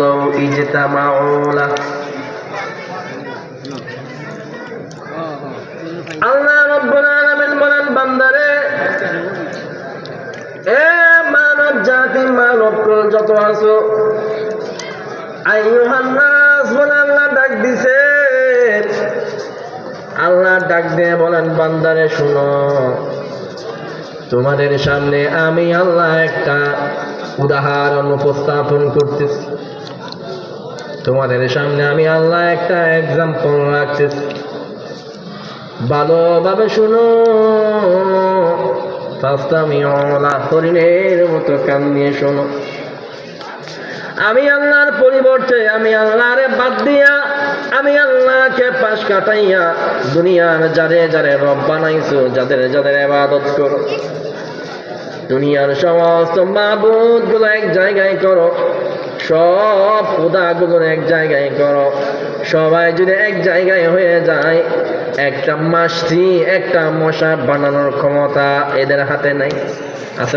لو اجتمعوا له আল্লাহ রব্বুল আলামিন বলেন বান্দারে এ মানব জাতি মানব কুল যত আছো আইয়ুহান নাস বলে আল্লাহ ডাক দিছে আল্লাহ ডাক দিয়ে বলেন বান্দারে শুনো তোমাদের সামনে আমি আল্লাহ একটা উদাহরণ উপস্থাপন করতেছি তোমাদের সামনে আমি আল্লাহ একটা এক্সাম্পল রাখতেছি। ভালোভাবে শুনো। হরিণের মতো কান নিয়ে শোনো। আমি আল্লাহর পরিবর্তে আমি আল্লাহরে বাদ দিয়া, আমি আল্লাহকে পাশ কাটাইয়া দুনিয়ার যারে যারে রব বানাইছো, যাদের যাদের আবাদত করো। দুনিয়ার সমস্ত মাবুদগুলো এক জায়গায় করো। সবগুলো এক জায়গায় করো। সবাই যদি এক জায়গায় হয়ে যায়, একটা মাসি, একটা মশা বানানোর ক্ষমতা এদের হাতে নাই।